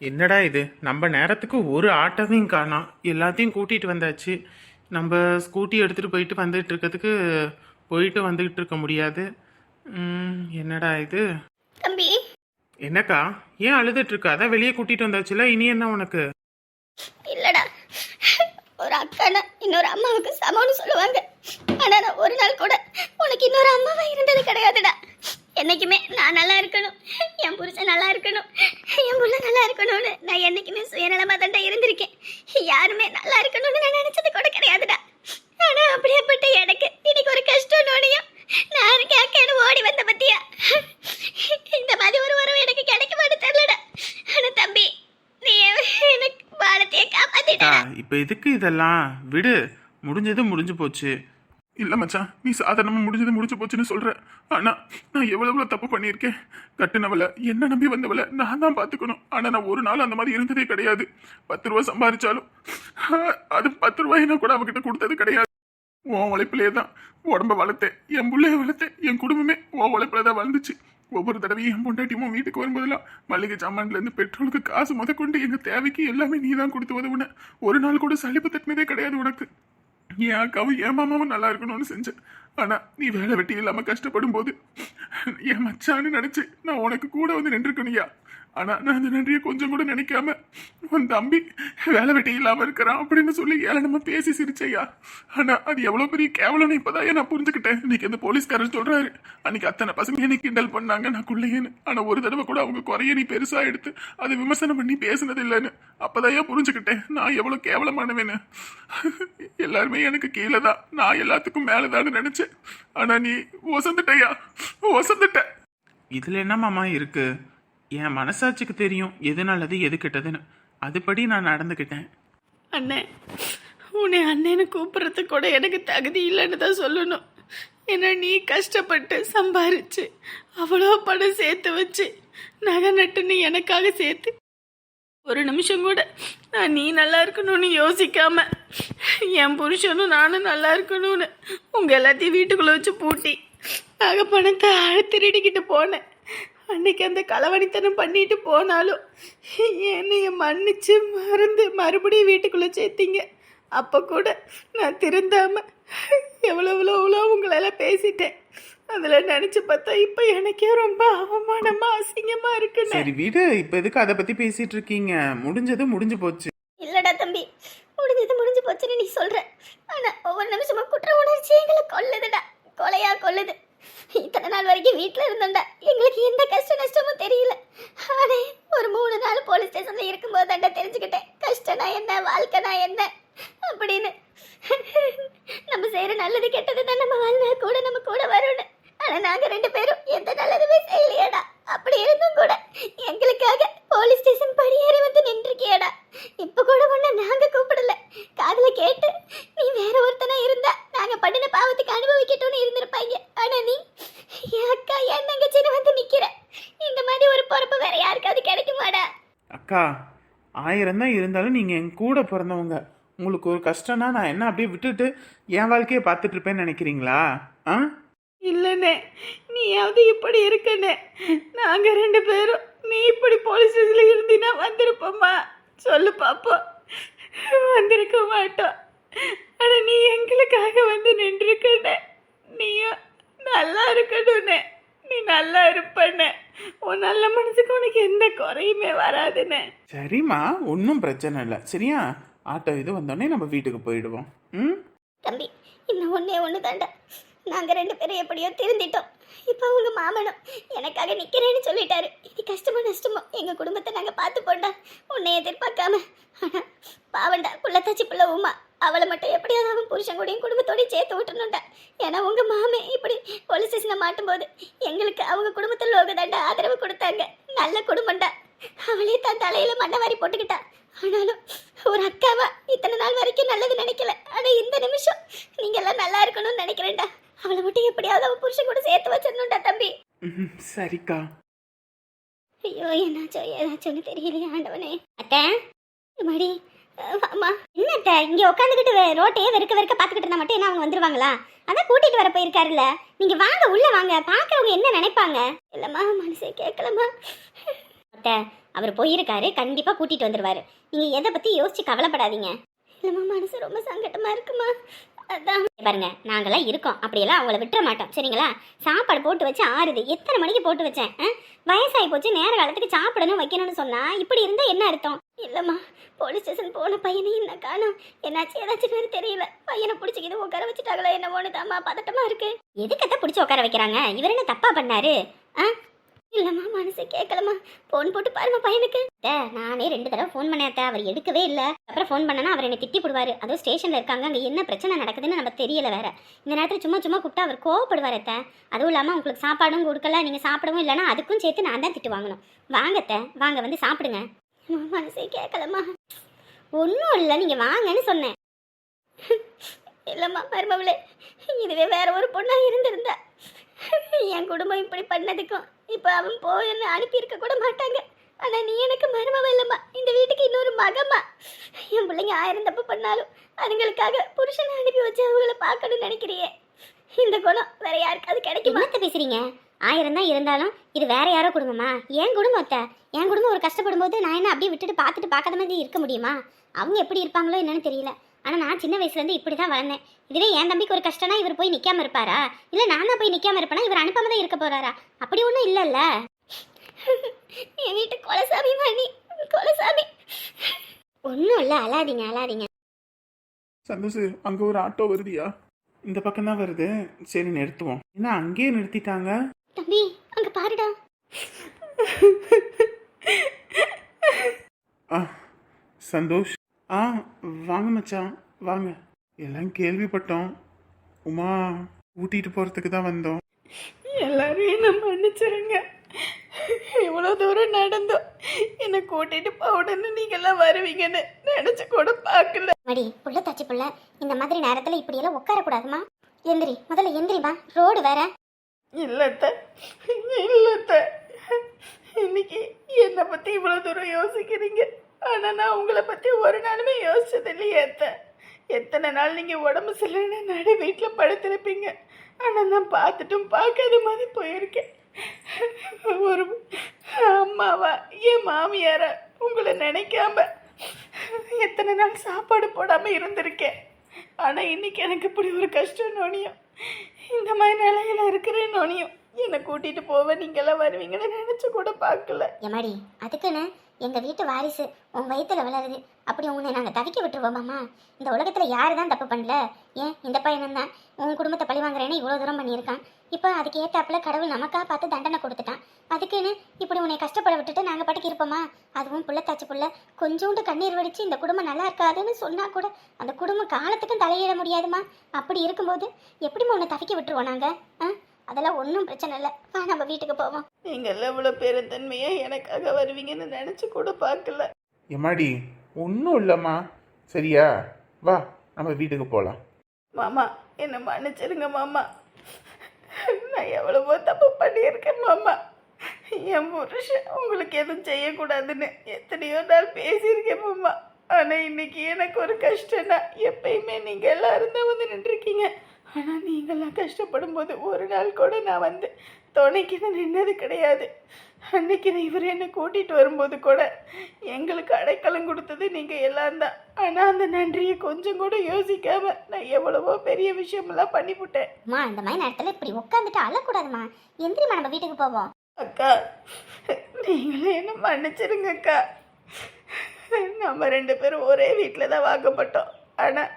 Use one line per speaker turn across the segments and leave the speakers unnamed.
என்னடா இது? நம்ம நேரத்துக்கு ஒரு ஆட்டோவையும் காணோம் எல்லாத்தையும் கூட்டிகிட்டு வந்தாச்சு. நம்ம ஸ்கூட்டி எடுத்துகிட்டு போயிட்டு வந்துட்டு இருக்கிறதுக்கு போயிட்டு வந்துக்கிட்டு இருக்க முடியாது. என்னடா இது?
தம்பி.
என்னக்கா? ஏன் அழுதுட்டு இருக்க? அதான் வெளியே கூட்டிகிட்டு வந்தாச்சுல இனி என்ன உனக்கு?
இல்லடா. ஒரு அக்கானா இன்னொரு அம்மாவுக்கு சமம்னு சொல்லுவாங்க. ஆனா நான் ஒரு நாள் கூட உனக்கு இன்னொரு அம்மாவா இருந்தது கிடையாதுடா. என்னைக்குமே நான் நல்லா இருக்கணும் என் புருஷன் நல்லா இருக்கணும் என் புள்ள நல்லா இருக்கணும்னு நான் என்னைக்குமே சுயநலமா தான்டா இருந்திருக்கேன் யாருமே நல்லா இருக்கணும்னு நான் நினைச்சது கூட கிடையாதுடா ஆனா அப்படியேப்பட்ட எனக்கு இன்னைக்கு ஒரு கஷ்டம் நோடியும் நான் கேட்கன்னு ஓடி வந்த பத்தியா இந்த மாதிரி ஒரு உறவு எனக்கு கிடைக்க மாட்டேன் தெரியலடா ஆனா தம்பி நீ எனக்கு வாழத்தையே காப்பாத்திட்ட
அக்கா இப்போ எதுக்கு இதெல்லாம்? விடு. முடிஞ்சது முடிஞ்சு போச்சு.
இல்ல மச்சான் நீ சாதாரணமா முடிஞ்சது முடிஞ்சு போச்சுன்னு சொல்ற. ஆனா நான் எவ்வளவு எவ்வளவு தப்பு பண்ணியிருக்கேன்? கட்டுனவள என்ன நம்பி வந்தவள நான் தான் பாத்துக்கணும். ஆனா நான் ஒரு நாள் அந்த மாதிரி இருந்ததே கிடையாது. பத்து ரூபா சம்பாதிச்சாலும் அது பத்து ரூபாய் நான் கூட அவகிட்ட கொடுத்தது கிடையாது. உன் உழைப்பிலே தான் உடம்ப வளர்த்தேன். என் பிள்ளைய வளர்த்தேன். என் குடும்பமே உன் உழைப்புல தான் வளர்ந்துச்சு. ஒவ்வொரு தடவையும் என் பொண்டாட்டியும் வீட்டுக்கு வரும்போதெல்லாம் மளிகை சாமான்லேருந்து பெட்ரோலுக்கு காசு முத கொண்டு தேவைக்கு எல்லாமே நீ தான் கொடுத்து உதவுன. ஒரு நாள் கூட சலிப்பு தட்டினதே கிடையாது உனக்கு. என் அக்காவும் என் மாமாவும் நல்லா இருக்கணும்னு செஞ்சேன். ஆனால் நீ வேலை வெட்டி இல்லாமல் கஷ்டப்படும் போது என் மச்சான்னு நினச்சி நான் உனக்கு கூட வந்து நின்றுக்கணுயா ஆனா நான் அந்த நன்றியை கொஞ்சம் கூட நினைக்காம உன் தம்பி வேலை வெட்டி இல்லாம இருக்கிறான் அப்படின்னு சொல்லி ஏளனமா பேசி சிரிச்சையா? ஆனா அது எவ்வளவு பெரிய கேவலம்னு இப்பதான் நான் புரிஞ்சுக்கிட்டேன். இன்னைக்கு இந்த போலீஸ்காரர் சொல்றாரு அன்னைக்கு அத்தனை பசங்க என்னை கிண்டல் பண்ணாங்க நான் குள்ளையேன்னு. ஆனா ஒரு தடவை கூட அவங்க குறைய நீ பெருசா எடுத்து அதை விமர்சனம் பண்ணி பேசினது இல்லைன்னு அப்பதான் புரிஞ்சுக்கிட்டேன் நான் எவ்வளவு கேவலமானவேன்னு எல்லாருமே எனக்கு கீழே தான் நான் எல்லாத்துக்கும் மேலதான்னு நினைச்சேன். ஆனா நீ ஒசந்துட்டையா? ஒசந்துட்ட.
இதில் என்ன மாமா இருக்கு? என் மனசாட்சிக்கு தெரியும் எது நல்லது எது கெட்டதுன்னு அதுபடி நான் நடந்துக்கிட்டேன்
அண்ணே உன்னை அண்ணன்னு கூப்பிட்றதுக்கு கூட எனக்கு தகுதி இல்லைன்னு தான் சொல்லணும். ஏன்னா நீ கஷ்டப்பட்டு சம்பாரிச்சு அவ்வளோ பணம் சேர்த்து வச்சு நகை நட்டுன்னு எனக்காக சேர்த்து ஒரு நிமிஷம் கூட நான் நீ நல்லா இருக்கணும்னு யோசிக்காம என் புருஷனும் நானும் நல்லா இருக்கணும்னு உங்க எல்லாத்தையும் வீட்டுக்குள்ள வச்சு பூட்டி நகை பணத்தை திருடிக்கிட்டு போனேன். அன்னைக்கு அந்த களவணித்தனம் பண்ணிட்டு போனாலும் என்னைய மன்னிச்சு மறந்து மறுபடியும் வீட்டுக்குள்ள சேர்த்தீங்க. அப்போ கூட நான் திருந்தாம எவ்வளோ எவ்வளோ எவ்வளோ உங்களெல்லாம் பேசிட்டேன். அதில் நினச்சி பார்த்தா இப்போ எனக்கே ரொம்ப அவமானமா அசிங்கமா இருக்குண்ணே
சரி விடு இப்போ எதுக்கு அதை பற்றி பேசிட்டு இருக்கீங்க? முடிஞ்சது முடிஞ்சு போச்சு.
இல்லடா தம்பி முடிஞ்சது முடிஞ்சு போச்சுன்னு நீ சொல்ற ஆனா ஒவ்வொரு நிமிஷமா குற்ற உணர்ச்சி எங்களை கொல்லுதுடா கொலையா கொல்லுது இத்தனை நாள் வரைக்கும் வீட்ல இருந்தோம்டா எங்களுக்கு எந்த கஷ்ட நஷ்டமும் தெரியல ஆனா ஒரு மூணு நாள் போலீஸ் ஸ்டேஷன்ல இருக்கும்போது தாண்டா தெரிஞ்சுக்கிட்டேன் கஷ்டனா என்ன வாழ்க்கைனா என்ன அப்படின்னு நம்ம செய்யற நல்லது கெட்டது தான் நம்ம வாழ்நாள் கூட நம்ம கூட வரும்னு ஆனா நாங்க ரெண்டு பேரும் எந்த நல்லதுமே செய்யலையாடா அப்படி இருந்தும் கூட எங்களுக்காக போலீஸ் ஸ்டேஷன் படியேறி வந்து நின்றுக்கியாடா இப்ப கூட ஒண்ணு நாங்க கூப்பிடல காதுல கேட்டு நீ வேற ஒருத்தனா இருந்தா நாங்க பண்ணின பாவத்துக்கு அனுபவிக்கட்டும்னு இருந்திருப்பாங்க ஆனா நீ என் அக்கா என் தங்கச்சின்னு வந்து நிக்கிற இந்த மாதிரி ஒரு பொறுப்பு வேற யாருக்காவது கிடைக்குமாடா
அக்கா ஆயிரம் தான் இருந்தாலும் நீங்கள் என் கூட பிறந்தவங்க. உங்களுக்கு ஒரு கஷ்டம்னா நான் என்ன அப்படியே விட்டுட்டு என் வாழ்க்கையை பார்த்துட்டு இருப்பேன்னு நினைக்கிறீங்களா? ஆ?
இல்லைண்ணே நீயாவது இப்படி இருக்கண்ணே. நாங்கள் ரெண்டு பேரும் நீ இப்படி போலீஸ் ஸ்டேஷனில் இருந்தீன்னா வந்திருப்போம்மா சொல்லு பாப்போம். வந்திருக்க மாட்டோம். ஆனால் நீ எங்களுக்காக வந்து நின்றுருக்கண்ணே. நீயும் நல்லா இருக்கணும்னே நீ நல்லா இருப்பண்ணே. உன் நல்ல மனசுக்கு உனக்கு எந்த குறையுமே வராதுண்ணே
சரிம்மா ஒன்றும் பிரச்சனை இல்லை. சரியா? ஆட்டோ இது வந்தோடனே நம்ம வீட்டுக்கு போயிடுவோம். ம்?
தம்பி இன்னும் ஒண்ணே ஒன்று தாண்டா. நாங்கள் ரெண்டு பேரும் எப்படியோ திருந்திட்டோம். இப்போ உங்க மாமனும் எனக்காக நிற்கிறேன்னு சொல்லிட்டாரு. இது கஷ்டமோ நஷ்டமோ எங்கள் குடும்பத்தை நாங்கள் பார்த்து போண்டா உன்னை எதிர்பார்க்காம. ஆனால் பாவண்டா குள்ளத்தாச்சி பிள்ளை உமா. அவளை மட்டும் எப்படியாவது அவன் புருஷன் கூடயும் குடும்பத்தோடயும் சேர்த்து விட்டுணும்டா ஏன்னா உங்க மாமே இப்படி போலீஸ் ஸ்டேஷனில் மாட்டும்போது எங்களுக்கு அவங்க குடும்பத்தில் லோகதாண்டா ஆதரவு கொடுத்தாங்க. நல்ல குடும்பம்டா. அவளே தன் தலையில மண்ணை வாரி போட்டுக்கிட்டா. ஆனாலும் ஒரு அக்காவா இத்தனை நாள் வரைக்கும் நல்லது நினைக்கல. ஆனா இந்த நிமிஷம் நீங்க எல்லாம் நல்லா இருக்கணும்னு நினைக்கிறேன்டா. அவளை மட்டும் எப்படியாவது அவன் புருஷன் கூட சேர்த்து வச்சிடணும்டா தம்பி.
சரிக்கா.
ஐயோ என்னாச்சோ ஏதாச்சோன்னு தெரியலையே ஆண்டவனே. அத்தை? மடி அம்மா என்ன உட்காந்துக்கிட்டு ரோட்டையே வெறுக்க வெறுக்க பார்த்துக்கிட்டு இருந்தா மட்டும் என்ன அவங்க வந்துருவாங்களா? அதான் கூட்டிட்டு வர போயிருக்காருல்ல. நீங்க வாங்க உள்ள வாங்க. பாக்குறவங்க என்ன நினைப்பாங்க? இல்லம்மா மனசே கேட்கலம்மா.
அவர் போயிருக்காரு. கண்டிப்பா கூட்டிட்டு வந்துருவாரு. நீங்க எதை பத்தி யோசிச்சு கவலைப்படாதீங்க. இல்லம்மா மனசு ரொம்ப சங்கடமா இருக்குமா? அதான். பாருங்க நாங்களாம் இருக்கோம். அப்படியெல்லாம் அவங்கள விட்டுற மாட்டோம். சரிங்களா? சாப்பாடு போட்டு வச்சு ஆறுது. எத்தனை மணிக்கு போட்டு வச்சேன்? வயசாகி போச்சு. நேர காலத்துக்கு சாப்பிடணும் வைக்கணும்னு சொன்னா இப்படி இருந்தா என்ன அர்த்தம்? இல்லம்மா போலீஸ் ஸ்டேஷன் போன பையனை என்ன காணும்? என்னாச்சு? ஏதாச்சும் பேர் தெரியல. பையனை பிடிச்சிக்கிது உட்கார வச்சுட்டாங்களா என்னமோன்னு தாம்மா பதட்டமா இருக்கு. எதுக்கத்த பிடிச்சி உட்கார வைக்கிறாங்க? இவர் என்ன தப்பா பண்ணாரு? ஆ? இல்லம்மா மனசு கேட்கலம்மா ஃபோன் போட்டு பாருமா பையனுக்கு. நானே ரெண்டு தடவை ஃபோன் பண்ணேன் அவர் எடுக்கவே இல்லை. அப்புறம் ஃபோன் பண்ணனா அவர் என்னை திட்டி போடுவார் அதுவும் ஸ்டேஷனில் இருக்காங்க. அங்கே என்ன பிரச்சனை நடக்குதுன்னு நம்ம தெரியல வேற. இந்த நேரத்தில் சும்மா சும்மா கூப்பிட்டா அவர் கோவப்படுவார் அத்தை. அதுவும் இல்லாமல் உங்களுக்கு சாப்பாடும் கொடுக்கல நீங்கள் சாப்பிடவும் இல்லைன்னா அதுக்கும் சேர்த்து நான் தான் திட்டு வாங்கணும். வாங்க அத்தை. வாங்க வந்து சாப்பிடுங்க. மனசே கேட்கலம்மா ஒன்றும் இல்லை. நீங்கள் வாங்கன்னு சொன்னேன். இல்லைம்மா மருமவளே இதுவே வேற ஒரு பொண்ணா இருந்திருந்தா. என் குடும்பம் இப்படி பண்ணதுக்கும். இப்போ அவன் போய் என்ன அனுப்பியிருக்க கூட மாட்டாங்க. ஆனால் நீ எனக்கு மருமவ இல்லைம்மா. இந்த வீட்டுக்கு இன்னொரு மகம்மா. என் பிள்ளைங்க ஆயிரம் தப்பு பண்ணாலும் அதுங்களுக்காக புருஷனை அனுப்பி வச்சு அவங்கள பார்க்கணும்னு நினைக்கிறியே. இந்த குணம் வேற யாருக்காவது கிடைக்குமா? என்னத்த பேசுறீங்க? ஆயிரம் தான் இருந்தாலும் இது வேற யாரோ குடும்பமா என் குடும்பத்தை என் குடும்பம் ஒரு கஷ்டப்படும் போது நான் என்ன அப்படியே விட்டுட்டு பார்த்துட்டு பார்க்காத மாதிரி இருக்க முடியுமா? அவங்க எப்படி இருப்பாங்களோ என்னன்னு தெரியல. ஆனா நான் சின்ன வயசுல இருந்து இப்படி தான் வளர்ந்தேன். இதுவே என் தம்பிக்கு ஒரு கஷ்டம்னா இவர் போய் நிக்காம இருப்பாரா? இல்ல நான் தான் போய் நிக்காம இருப்பேனா? இவர் அனுப்பாம தான் இருக்க போறாரா? அப்படி ஒன்றும் இல்லைல்ல. என் வீட்டு கொலசாமி மணி. கொலசாமி. ஒன்றும் இல்லை அழாதீங்க அழாதீங்க.
சந்தோஷ் அங்க ஒரு ஆட்டோ வருதியா?
இந்த பக்கம் தான் வருது. சரி நிறுத்துவோம். என்ன அங்கேயே நிறுத்திட்டாங்க?
தம்பி அங்க பாருடா.
சந்தோஷ். ஆ வாங்க மச்சான் வாங்க. எல்லாம் கேள்விப்பட்டோம். உமா ஊட்டிட்டு போறதுக்கு தான் வந்தோம்.
எல்லாரும் என்ன மன்னிச்சிருங்க. இவ்வளோ தூரம் நடந்தோம். என்னை கூட்டிட்டு போகணுன்னு நீங்கெல்லாம் வருவீங்கன்னு நினச்சி கூட பார்க்கல.
மடி புள்ள தச்சு புள்ள. இந்த மாதிரி நேரத்துல இப்படி எல்லாம் உட்கார கூடாதுமா எந்திரி முதல்ல எந்திரிமா ரோடு வேற.
இல்லத்த இல்லத்த. இன்னைக்கு என்னை பற்றி இவ்வளோ தூரம் யோசிக்கிறீங்க? ஆனால் நான் உங்களை பற்றி ஒரு நாளுமே யோசிச்சது இல்லையே எத்தனை நாள் நீங்கள் உடம்பு சரியில்லைன்னு நடு வீட்டில் படுத்திருப்பீங்க. ஆனால் நான் பார்த்துட்டும் பார்க்காத மாதிரி போயிருக்கேன். ஒரு அம்மாவா என் மாமியாரா உங்களை நினைக்காம எத்தனை நாள் சாப்பாடு போடாமல் இருந்திருக்கேன். ஆனால் இன்றைக்கி எனக்கு இப்படி ஒரு கஷ்டம் நோனியும். இந்த மாதிரி நிலையில இருக்கிற நோனியும் என்னை கூட்டிகிட்டு போவேன் நீங்கள்லாம் வருவீங்கன்னு நினச்சி கூட பார்க்கல.
எம்மாடி அதுக்குன்னு எங்கள் வீட்டு வாரிசு உன் வயிற்றுல வளருது அப்படி உன்னை நாங்கள் தவிக்க விட்டுருவோமாம்மா இந்த உலகத்தில் யாரு தான் தப்பு பண்ணல? ஏன்? இந்த பையனும் தான். உன் குடும்பத்தை பழி வாங்குறேன்னு இவ்வளோ தூரம் பண்ணியிருக்கான். இப்போ அதுக்கு ஏற்றாப்புல கடவுள் நமக்காக பார்த்து தண்டனை கொடுத்துட்டான். அதுக்குன்னு இப்படி உன்னை கஷ்டப்பட விட்டுட்டு நாங்கள் பாட்டுக்கு இருப்போமா? அதுவும் புள்ளத்தாச்சு புள்ள. கொஞ்சோண்டு கண்ணீர் வடித்து இந்த குடும்பம் நல்லா இருக்காதுன்னு சொன்னால் கூட அந்த குடும்பம் காலத்துக்கும் தலையிட முடியாதுமா? அப்படி இருக்கும்போது எப்படிம்மா உன்னை தவிக்க விட்டுருவோம் நாங்கள் ஆ? அதெல்லாம் ஒன்றும் பிரச்சனை இல்லை. வா நம்ம வீட்டுக்கு போவோம்.
நீங்கெல்லாம் இவ்வளோ பெருந்தன்மையா எனக்காக வருவீங்கன்னு நினைச்சு கூட பார்க்கல.
எம்மாடி ஒன்றும் இல்லைம்மா. சரியா? வா நம்ம வீட்டுக்கு போகலாம்
மாமா என்னை மன்னிச்சிருங்க மாமா. நான் எவ்வளவோ தப்பு பண்ணியிருக்கேன் மாமா. என் புருஷன் உங்களுக்கு எதுவும் செய்யக்கூடாதுன்னு எத்தனையோ நாள் பேசியிருக்கேன் மாமா. ஆனால் இன்னைக்கு எனக்கு ஒரு கஷ்டம்னா எப்பயுமே நீங்கள் எல்லாரும் தான் வந்து நின்றுருக்கீங்க. ஆனால் நீங்கள்லாம் கஷ்டப்படும் போது ஒரு நாள் கூட நான் வந்து துணைக்குன்னு நின்னது கிடையாது. அன்னைக்கு நான் இவர் என்னை கூட்டிகிட்டு வரும்போது கூட எங்களுக்கு அடைக்கலம் கொடுத்தது நீங்கள் எல்லாம் தான். ஆனால் அந்த நன்றியை கொஞ்சம் கூட யோசிக்காம நான் எவ்வளவோ பெரிய விஷயமெல்லாம் பண்ணிவிட்டேன்
அம்மா இந்த மாதிரி நேரத்தில் இப்படி உட்காந்துட்டு அழக்கூடாதும்மா எந்திரிம்மா நம்ம வீட்டுக்கு போவோம்.
அக்கா நீங்களே என்ன மன்னிச்சிருங்க அக்கா. நம்ம ரெண்டு பேரும் ஒரே வீட்டில் தான் வாக்கப்பட்டோம். ஆனால்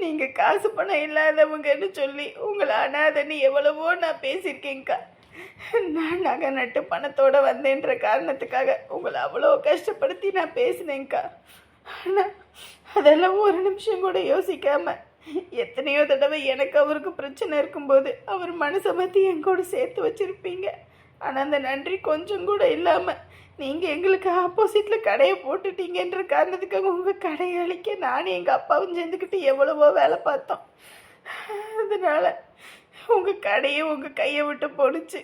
நீங்கள் காசு பணம் இல்லாதவங்கன்னு சொல்லி உங்களை அனாதன்னு எவ்வளவோ நான் பேசியிருக்கேங்க்கா நான் நகை நட்டு பணத்தோடு வந்தேன்ற காரணத்துக்காக உங்களை அவ்வளோ கஷ்டப்படுத்தி நான் பேசினேங்க்கா ஆனால் அதெல்லாம் ஒரு நிமிஷம் கூட யோசிக்காம எத்தனையோ தடவை எனக்கு அவருக்கு பிரச்சனை இருக்கும்போது அவர் மனசை மாற்றி என் கூட சேர்த்து வச்சுருப்பீங்க. ஆனால் அந்த நன்றி கொஞ்சம் கூட இல்லாமல் நீங்கள் எங்களுக்கு ஆப்போசிட்டில் கடையை போட்டுட்டீங்கன்ற காரணத்துக்காக உங்கள் கடையை அழிக்க நானும் எங்கள் அப்பாவும் சேர்ந்துக்கிட்டு எவ்வளவோ வேலை பார்த்தோம். அதனால உங்கள் கடையை உங்கள் கையை விட்டு போணுச்சு.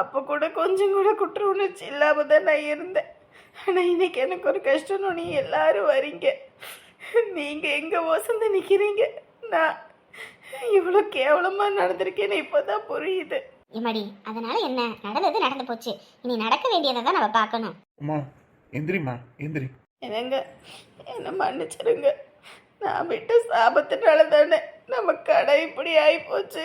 அப்போ கூட கொஞ்சம் கூட குற்ற உணர்ச்சி இல்லாமல் தான் நான் இருந்தேன். ஆனால் இன்னைக்கு எனக்கு ஒரு கஷ்டம் நீ எல்லாரும் வரீங்க. நீங்கள் எங்கே வசந்து நிற்கிறீங்க நான் இவ்வளோ கேவலமாக நடந்திருக்கேன்னு இப்போ தான் புரியுது.
எம்மாடி அதனால என்ன? நடந்தது நடந்து போச்சு. இனி நடக்க வேண்டியதை தான் நம்ம பார்க்கணும்.
அம்மா எந்திரிம்மா எந்திரி.
என்னங்க? என்ன மன்னிச்சிருங்க நான் விட்ட சாபத்தினால தானே நம்ம கடை இப்படி ஆயிப்போச்சு.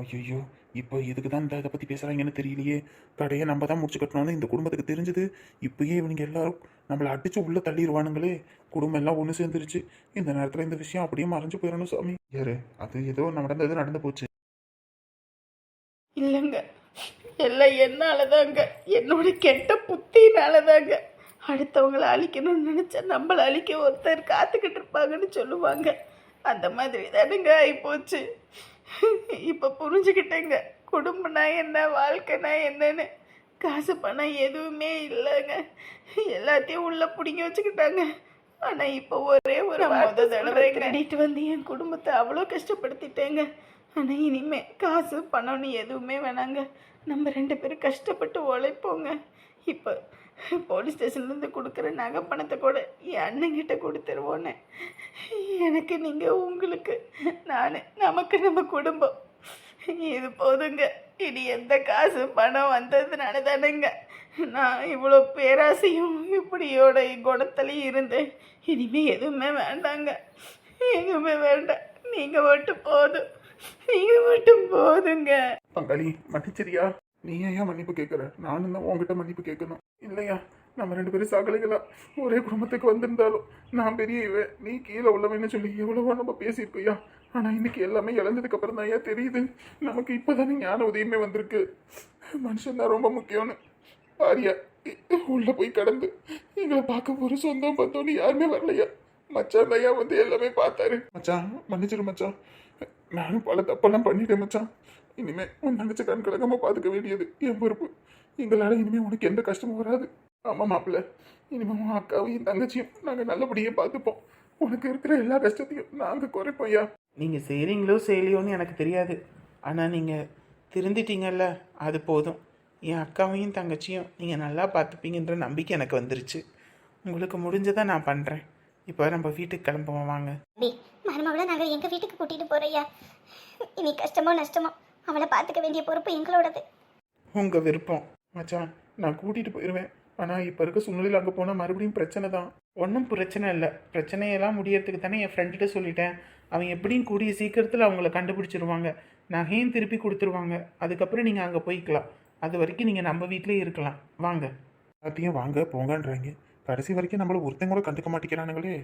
ஐயோ இப்போ எதுக்கு தான் இந்த இதை பற்றி பேசுகிறாங்கன்னு தெரியலையே. கடையை நம்ம தான் முடிச்சு கட்டணும்னு இந்த குடும்பத்துக்கு தெரிஞ்சது. இப்பயே இவனுங்க எல்லாரும் நம்மளை அடிச்சு உள்ள தள்ளிடுவானுங்களே குடும்பம் எல்லாம் ஒன்று சேர்ந்துருச்சு. இந்த நேரத்தில் இந்த விஷயம் அப்படியே மறைஞ்சு போயிடணும் சாமி. யாரு? அது ஏதோ நடந்தது நடந்து போச்சு.
இல்லைங்க. எல்லாம் என்னால தாங்க என்னோட கெட்ட புத்தினால தாங்க அடுத்தவங்களை அழிக்கணும்னு நினச்சா நம்மளை அழிக்க ஒருத்தர் காத்துக்கிட்டு இருப்பாங்கன்னு சொல்லுவாங்க. அந்த மாதிரி தானுங்க ஆகிப்போச்சு இப்போ புரிஞ்சுக்கிட்டேங்க. குடும்பம்னா என்ன வாழ்க்கைனா என்னன்னு. காசு பணம் எதுவுமே இல்லைங்க. எல்லாத்தையும் உள்ள பிடிங்கி வச்சுக்கிட்டாங்க. ஆனால் இப்போ ஒரே ஒரு முத தடவை கிரெடிட் வந்து என் குடும்பத்தை அவ்வளோ கஷ்டப்படுத்திட்டேங்க. ஆனால் இனிமே காசு பணம்னு எதுவுமே வேணாங்க. நம்ம ரெண்டு பேரும் கஷ்டப்பட்டு உழைப்போங்க. இப்போ போலீஸ் ஸ்டேஷன்லேருந்து கொடுக்குற நகை பணத்தை கூட என் அண்ணங்கிட்ட கொடுத்துருவோன்னு. எனக்கு நீங்கள் உங்களுக்கு நான் நமக்கு நம்ம குடும்பம். இது போதுங்க. இனி எந்த காசு பணம் வந்ததுனால தானேங்க. நான் இவ்வளோ பேராசையும் இப்படியோட குணத்துலையும் இருந்தேன். இனிமேல் எதுவுமே வேண்டாங்க. எதுவுமே வேண்டாம். நீங்கள் மட்டும் போதும். நீங்கள் மட்டும் போதுங்க.
பங்காளி மன்னிச்சிரியா? நீ ஏன் மன்னிப்பு கேட்குற? நானும் தான் உங்ககிட்ட மன்னிப்பு கேட்கணும். இல்லையா? நம்ம ரெண்டு பேரும் சகலைகளா? ஒரே குடும்பத்துக்கு வந்திருந்தாலும் நான் பெரிய இவன் நீ கீழே உள்ளவன்னு சொல்லி எவ்வளவோ நம்ம பேசியிருக்கோயா ஆனால் இன்னைக்கு எல்லாமே இழந்ததுக்கு அப்புறம் தான் ஏன் தெரியுது? நமக்கு இப்போதானே ஞான உதயமே வந்திருக்கு. மனுஷன் தான் ரொம்ப முக்கியம்னு. பாரியா உள்ள போய் கடந்து. எங்களை பார்க்க ஒரு சொந்தம் பார்த்தோன்னு யாருமே வரலையா? மச்சான் ஐயா வந்து எல்லாமே பார்த்தாரு. மச்சான் மன்னிச்சிரு மச்சான். நானும் பல தப்பெல்லாம் பண்ணிட்டேன் மச்சான். இனிமே உன் தங்கச்சி கண் கலங்காம பார்த்துக்க வேண்டியது. என் பொறுப்பு. எங்களால் இனிமே உனக்கு எந்த கஷ்டமும் வராது. ஆமாம் மாப்பிள்ள. இனிமே உன் அக்காவையும் தங்கச்சியும் நாங்கள் நல்லபடியே பார்த்துப்போம். உனக்கு இருக்கிற எல்லா கஷ்டத்தையும் நாங்கள் குறைப்போம் ஐயா.
நீங்கள் செய்கிறீங்களோ செய்யலையோன்னு எனக்கு தெரியாது. ஆனால் நீங்கள் திருந்திட்டீங்கல்ல அது போதும். என் அக்காவையும் தங்கச்சியும் நீங்கள் நல்லா பார்த்துப்பீங்கன்ற நம்பிக்கை எனக்கு வந்துருச்சு. உங்களுக்கு முடிஞ்சதை நான் பண்ணுறேன் இப்போ நம்ம வீட்டுக்கு கிளம்புவோம் வாங்க.
மருமகளை நாங்கள் எங்கள் வீட்டுக்கு கூட்டிகிட்டு போகிறையா இனி கஷ்டமோ நஷ்டமோ? அவளை பார்த்துக்க வேண்டிய பொறுப்பு எங்களோடது.
உங்கள் விருப்பம்.
மச்சான் நான் கூட்டிகிட்டு போயிடுவேன் ஆனால் இப்போ இருக்க சூழ்நிலையில் அங்கே போனால் மறுபடியும் பிரச்சனை தான்.
ஒன்றும் பிரச்சனை இல்லை. பிரச்சனையெல்லாம் முடியறதுக்கு தானே என் ஃப்ரெண்ட்கிட்ட சொல்லிட்டேன். அவன் எப்படியும் கூடிய சீக்கிரத்தில் அவங்கள கண்டுபிடிச்சிருவாங்க. நகையும் திருப்பி கொடுத்துருவாங்க. அதுக்கப்புறம் நீங்கள் அங்கே போய்க்கலாம். அது வரைக்கும் நீங்கள் நம்ம வீட்டிலே இருக்கலாம். வாங்க.
எல்லாத்தையும் வாங்க போங்கன்றாங்க. கடைசி வரைக்கும் நம்மள ஒருத்தங்க கூட கண்டுக்க மாட்டேங்கிறானுங்களே.